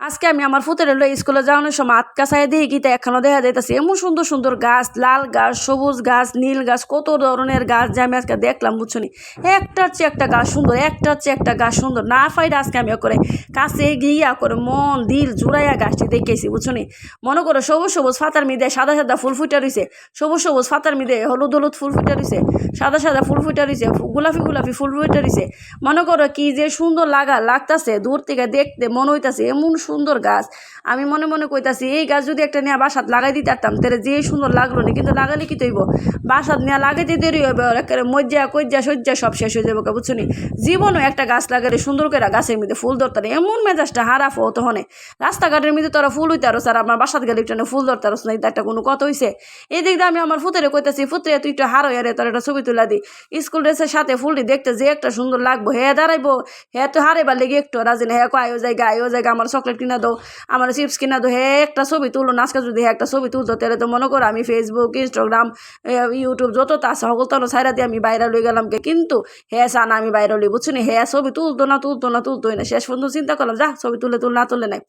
আজকে আমি আমার ফুতের লই স্কুলে যাওয়ানোর সময় আটকা সাই দিয়ে গীতা এখনও দেখা যাইতেছে। এমন সুন্দর সুন্দর গাছ, লাল গাছ, সবুজ গাছ, নীল গাছ, কত ধরনের গাছ যে আমি আজকে দেখলাম বুঝছনি একটার চেয়ে একটা গাছ সুন্দর একটার চেয়ে একটা গাছ সুন্দর। না ফাইডা আজকে আমি করে কাছে গিয়া করে মন, দিল জুড়াইয়া গাছটি দেখেছি বুঝছনি মনে করো সবুজ সবুজ ফাতার মিদে সাদা সাদা ফুল ফুটে রয়েছে সবুজ সবুজ ফাতার মিদে হলুদ হলুদ ফুল ফুটে রয়েছে সাদা সাদা ফুল ফুটে রয়েছে গোলাপি গোলাপি ফুল ফুটে রয়েছে মনে করো কি যে সুন্দর লাগা লাগতাছে, দূর থেকে দেখতে মনে হইতাছে, এমন সুন্দর গাছ। আমি মনে মনে কইতাছি, এই গাছ যদি একটা নিয়ে বাসাত লাগাই দিতে পারতাম, তাহলে যে সুন্দর লাগল না, কিন্তু লাগালে কি তৈব? বাসাত নিয়ে লাগাইতে দেরি হবে একেবারে মজ্জা কজ্জা সজ্জা সব শেষ হয়ে যাবে বুঝছ নি? জীবনও একটা গাছ লাগালে সুন্দর করে গাছের মধ্যে ফুল ধরতে না এমন মেজাজটা হারাফ হতো হনে। রাস্তাঘাটের মধ্যে তোরা ফুল হইতে আরও স্যার আমার বাসাত গেলে একটু ফুল ধরতে আরও না এটা একটা কোনো কত হইছে? এই দিক আমি আমার ফুতেরে কইতাছি, ফুতরে, তুই একটু হারো এরে তোর একটা ছবি তুলা দি। স্কুল ড্রেসের সাথে ফুলটি দেখতে যে একটা সুন্দর লাগবো, হে দাঁড়াইবো হ্যাঁ তো হারে হারাইবার লেগে একটু রাজি না, হে কয় ও জায়গা ও জায়গা, আমার চকলেট কিনা দাও, আমার চিপস কিনা দাও। হে, একটা ছবি তুলো, নাচকা যদি হে, একটা ছবি তুলতো, তাহলে তো মনে করো আমি ফেসবুক ইনস্টাগ্রাম ইউটিউব যত তা সকল তো সাইরা দিয়ে আমি বাইরে লই গেলাম কে কিন্তু হে, সান, আমি বাইরে লই বুঝছি নি? হে, ছবি তুলতো না তুলতো না তুলতোই না। শেষ পর্যন্ত চিন্তা করলাম, যা, ছবি তুলে, তুল, না তুলে নাই।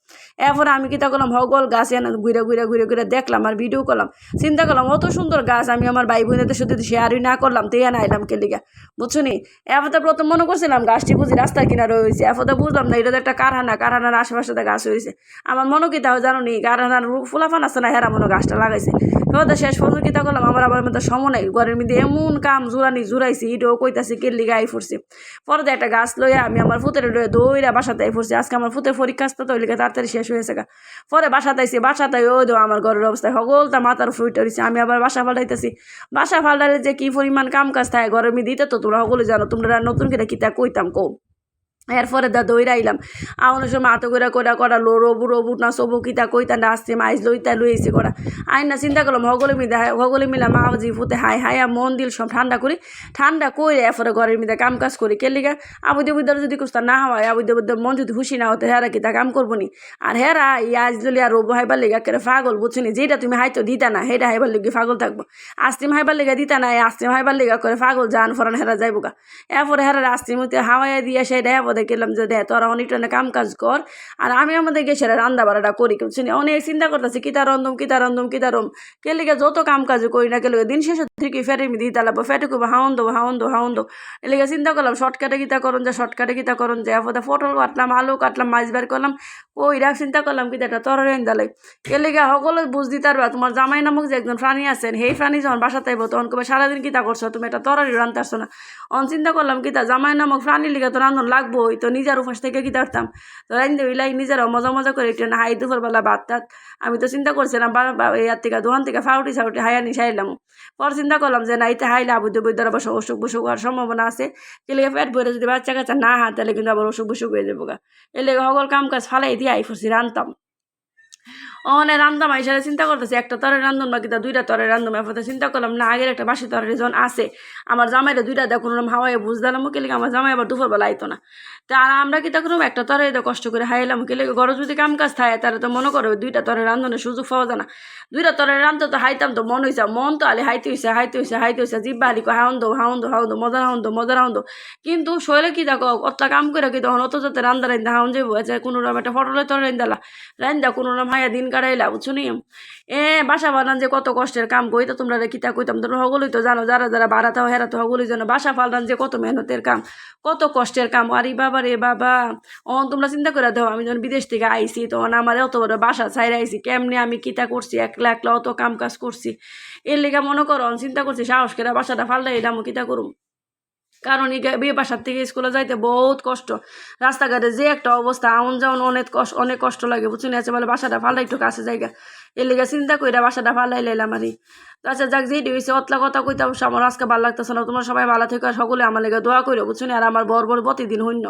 এরপরে আমি কিতা করলাম হগল গাছ এনে ঘুরে ঘুরে ঘুরে ঘুরে দেখলাম আর ভিডিও করলাম। চিন্তা করলাম, অত সুন্দর গাছ আমি আমার ভাই বোনেদের সাথে শেয়ারই না করলাম, তো এনে আইলাম কে লিগা, বুঝছ নি? এরপর প্রথম মনে করছিলাম গাছটি বুঝি রাস্তার কিনারে হয়েছে, এরপর বুঝলাম না, এটা তো একটা কারখানা, কারখানার আশেপাশে তো গাছ হয়েছে আমার মনে কি তাও জানো নি কারখানার ফুলাফান আছে না, হেরা মনে গাছটা লাগাইছে। তো শেষ পর্যন্ত কিতা করলাম, আমার আবার মধ্যে সময় নাই। ঘরের মধ্যে এমন কাম জুরানি জুরাইছি, ইটাও কইতাছি, কেল্লি গাই ফুরছি। পরে একটা গাছ লইয়া আমি আমার ফুতের দৌড়া বাসাতে ফুরছি। আজকে আমার ফুতের পরীক্ষা আসতে তো তাড়াতাড়ি শেষ হয়েছে গা। পরে বাসাতে আইসি বাসাতে ওই দো আমার ঘরের অবস্থায় হগলটা মাথার ফুইটা রয়েছে আমি আবার বাসা ফাল্টাইতেছি বাসা ফাল্টালে যে কি পরিমাণ কাম কাজ থাকে, ঘরের মধ্যে দিতে তো তোমরা সকলে জানো, তোমরা নতুন করে কিতা কইতাম কো এরপরে দা দইরা আইলাম আমার সময় হাতে করে করা করা, লো রবু রবু না সবু কিতা কইতা না আসছে, মাইজ লইতা লইছে করা। আইন না চিন্তা করলাম, হগলে মিলে হগলে মিলা মা জি ফুতে হাই হাইয়া মন দিল সব ঠান্ডা করি। ঠান্ডা করে এরপরে ঘরের মধ্যে কাম কাজ করি। কেলিগা আবু দেবু দ্বারা যদি কুস্তা না হয়, আবু দেবু মন যদি খুশি না হতে, হেরা কিতা কাম করব নি? আর হেরা ইয়াজ দলি আর রবু হাইবার লেগে একেবারে পাগল বুঝছিনি যেটা তুমি হাইতো দিতা না হেটা হাইবার লেগে পাগল থাকব। আস্তিম হাইবার লেগে দিতা না আস্তিম হাইবার লেগে করে পাগল জান ফরান হেরা যাইবো গা। এরপরে হেরা আস্তিমতে হাওয়াইয়া দিয়ে সেটা এরপরে গেলাম যে দেখ, তোরা অনেকটা কাম কাজ কর, আর আমি আমাদের গেছে রান্না বাড়াটা করি। কিন্তু অনেক চিন্তা করতেছি কিতা রন্ধম কিতা রন্ধম কিতা রম। কেলিকে যত কাম কাজ করি না কেলে দিন শেষে থেকে ফেরে মি দিতে লাগবো ফেটে করব হাউন দেবো হাউন দেবো হাউন দেবো এলিকে চিন্তা করলাম শর্টকাটে গীতা করুন যে শর্টকাটে গীতা করুন যে, এরপরে পটল কাটলাম, আলু কাটলাম, মাছ বের করলাম ওই রাখ চিন্তা করলাম কি এটা তর দালাই। এলিকে সকলে বুঝ দিতে পারবা, তোমার জামাই নামক যে একজন প্রাণী আছেন, সেই প্রাণী যখন বাসাতে আইব তখন কবে সারাদিন কিতা করছ, তুমি এটা তরারি রান্তে না। অন চিন্তা করলাম কিতা জামাই নামক প্রাণী লিগে তো রান্ধন লাগবোই তো নিজের উপাস থেকে কিতা করতাম। তো রান্ধতে হইলাই নিজের মজা মজা করে একটু হাই দুপুরবেলা ভাত টাত আমি তো চিন্তা করছিলাম ইয়ার থেকে দোকান থেকে ফাউটি সাউটি হাইয়া নিয়ে সাইলাম পর চিন্তা করলাম যে না এটা হাইলে আবুদ্ধ বৈদ্যর আবার অসুখ বসুখ হওয়ার সম্ভাবনা আছে। এলে পেট ভরে যদি বাচ্চা কাচ্চা না হাত তাহলে কিন্তু আবার অসুখ বসুখ হয়ে যাব গা। এলে সকল কাম কাজ ফালাই দিয়ে আই ফুসি রান্তাম অনে রান্দাম আইসারে চিন্তা করতেছি, একটা তরে রান্ধন বাকি তা দুইটা তরে রান্ধন এরপরে চিন্তা করলাম, না, আগের একটা বাসি তরে জন আছে। আমার জামাইরা দুইটা দেখো হাওয়াই বুঝ দিলাম কেলে আমার জামাই আবার দুপুরবেলা আইতো না। তা আর আমরা কি তখন একটা তরে তো কষ্ট করে হাইলাম কেলে ঘরে যদি কাম কাজ থাকে, তাহলে তো মনে করো দুইটা তরে রান্ধনের সুযোগ পাওয়া যায় না। দুইটা তরে রান্ধতে তো হাইতাম তো মন হয়েছে মন তো আলি হাইতে হয়েছে হাইতে হয়েছে হাইতে হয়েছে জিব্বা আলি হাউন দো হাউন দো হাউন দো মজা হাউন দো মজা হাউন দো কিন্তু শৈলে কি দেখো অতটা কাম করে কি তখন অত যাতে রান্ধা রান্ধা হাউন যাব কোনো রকম একটা ফটলে তরে রান্ধালা রান্ধা কোনো রকম হাইয়া দিন কাটাইলা, বুঝছ এ, বাসা বানান যে কত কষ্টের কাম কই তো তোমরা কিতা কইতাম? তোমরা হগলই তো জানো, যারা যারা বাড়াতে হেরা তো হগলই জানো। বাসা ফালরান যে কত মেহনতের কাম, কত কষ্টের কাম। আরে বাবা রে বাবা ও তোমরা চিন্তা করে দাও আমি যখন বিদেশ থেকে আইসি তখন আমার অত বড় বাসা ছাইরা আইসি কেমনে আমি কিতা করছি, একলা একলা অত কাম কাজ করছি? এর লেগে মনে করো চিন্তা করছি, সাহস করে বাসাটা এটা আমি কিতা করুম? কারণ এই বিয়ে বাসার থেকে স্কুলে যাইতে বহুত কষ্ট। রাস্তাঘাটে যে একটা অবস্থা, আউন যাওন অনেক কষ্ট অনেক কষ্ট লাগে, বুঝছেন? আছে বলে, বাসাটা ফালাই একটু কাছে জায়গা। এর লেগে চিন্তা কইরা বাসাটা ফালাই লাইলাম আর। তো আচ্ছা যাক যেটি হয়েছে অতলা কথা কইতে আমার আজকে ভালো লাগতেছে না। তোমার সবাই ভালো থেকে সকলে আমার লেগে দোয়া করো বুঝছেন? আর আমার বর বর প্রতিদিন হইন্য।